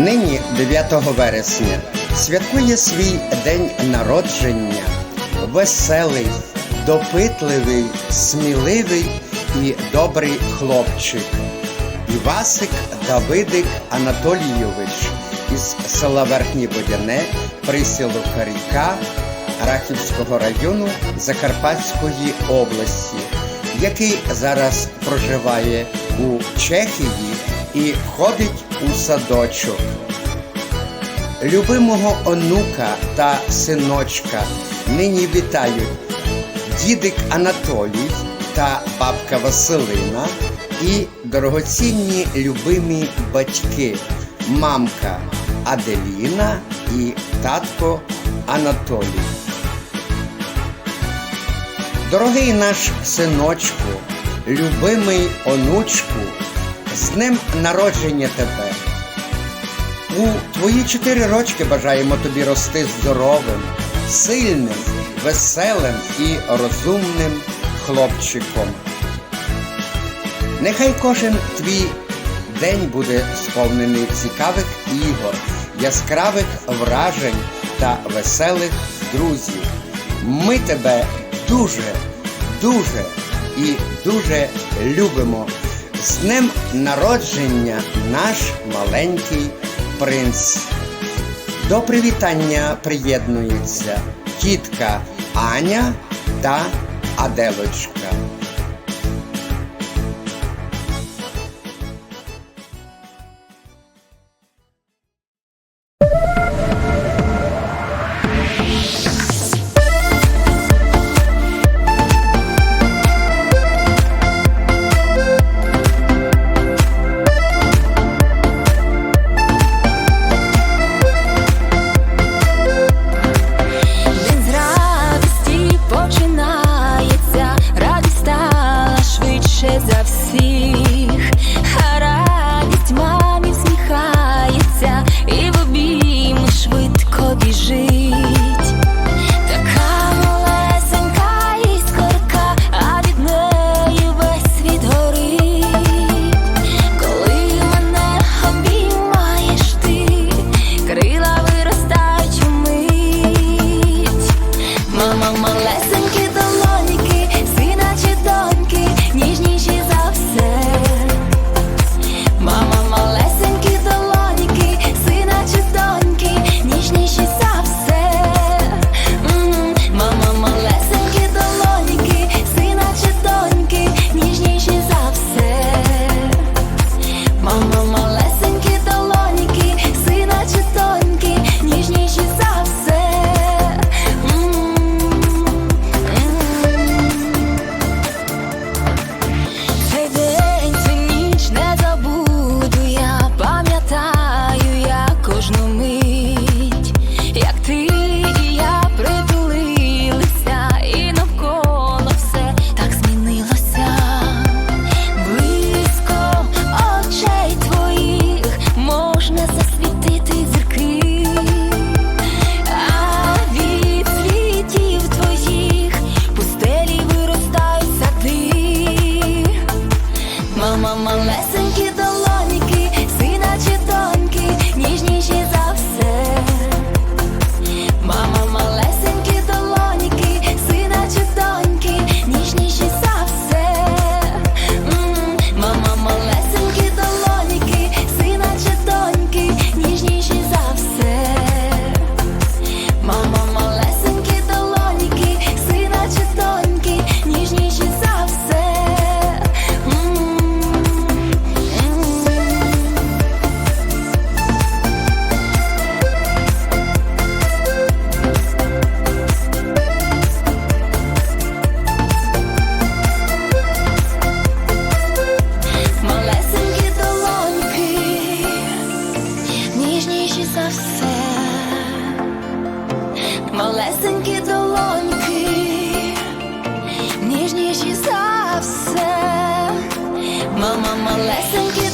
Нині, 9 вересня, святкує свій день народження, веселий, допитливий, сміливий і добрий хлопчик. Івасик Давидик Анатолійович із села Верхнє Водяне, присілу Каріка Рахівського району Закарпатської області, який зараз проживає у Чехії і ходить у садочок. Любимого онука та синочка нині вітають дідик Анатолій та бабка Василина і дорогоцінні любимі батьки, мамка Аделіна і татко Анатолій. Дорогий наш синочку, любимий онучку, з днем народження тебе. У твої чотири рочки бажаємо тобі рости здоровим, сильним, веселим і розумним хлопчиком. Нехай кожен твій день буде сповнений цікавих ігор, яскравих вражень та веселих друзів. Ми тебе дуже, дуже і дуже любимо. З днем народження наш маленький принц. До привітання приєднуються тітка Аня та Аделочка. see. Мама, малесенькі долоніки, за все, малесенькі долоньки, ніжніші за все, мама, малесенькі